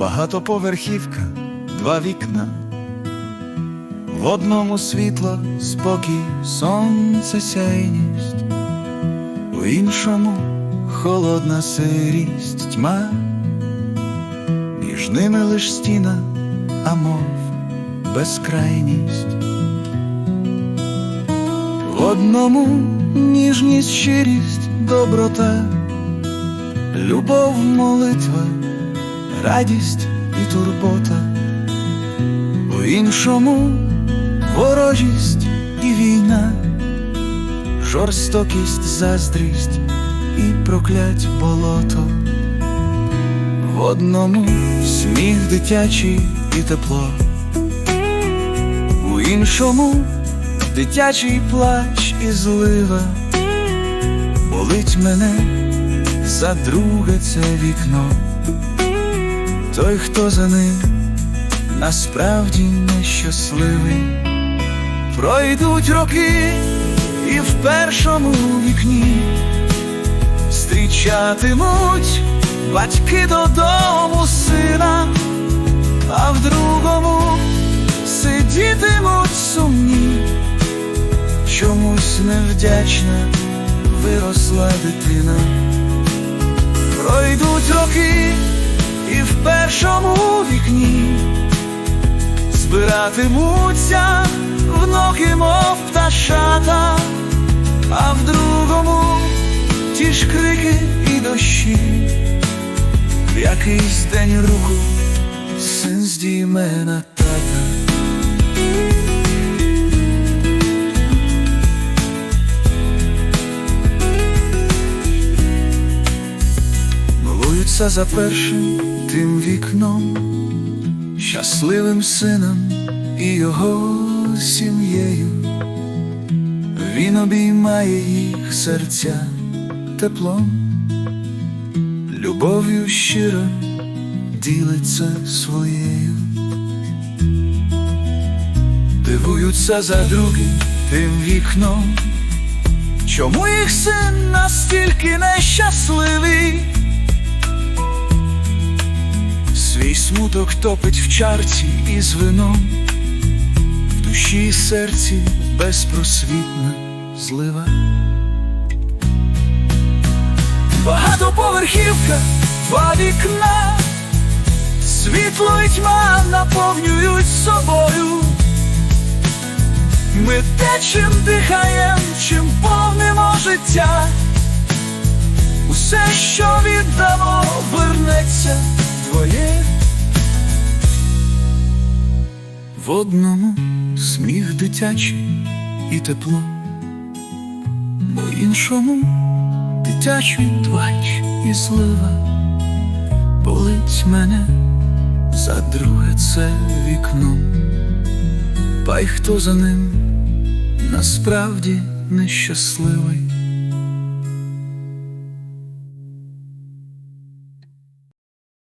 Багатоповерхівка, два вікна, в одному світло, спокій, сонце сяйність, у іншому холодна сирість, тьма, між ними лиш стіна, а мов безкрайність. В одному ніжність, щирість, доброта, любов, молитва, радість і турбота, у іншому ворожість і війна, жорстокість, заздрість і проклять болото, в одному сміх дитячий і тепло, у іншому дитячий плач і злива, болить мене за друге це вікно, той, хто за ним насправді нещасливий, пройдуть роки і в першому вікні зустрічатимуть батьки додому сина, а в другому сидітимуть сумні, чомусь невдячна виросла дитина. Першому вікні збиратимуться внуки, мов пташата, а в другому ті ж крики і дощі, в якийсь день руку син здійме на тата. За першим тим вікном, щасливим сином і його сім'єю. Він обіймає їх серця теплом, любов'ю щиро ділиться своєю. Дивуються за другим тим вікном, чому їх син настільки нещасливий. Смуток топить в чарці із вином, в душі і серці безпросвітна злива. Багатоповерхівка, два вікна, світло і тьма наповнюють собою. Ми те, чим дихаєм, чим повнимо життя. Усе, що віддамо, вернеться твоє. В одному сміх дитячий і тепло, в іншому дитячий плач і злива болить мене за друге це вікно. Пай хто за ним насправді нещасливий.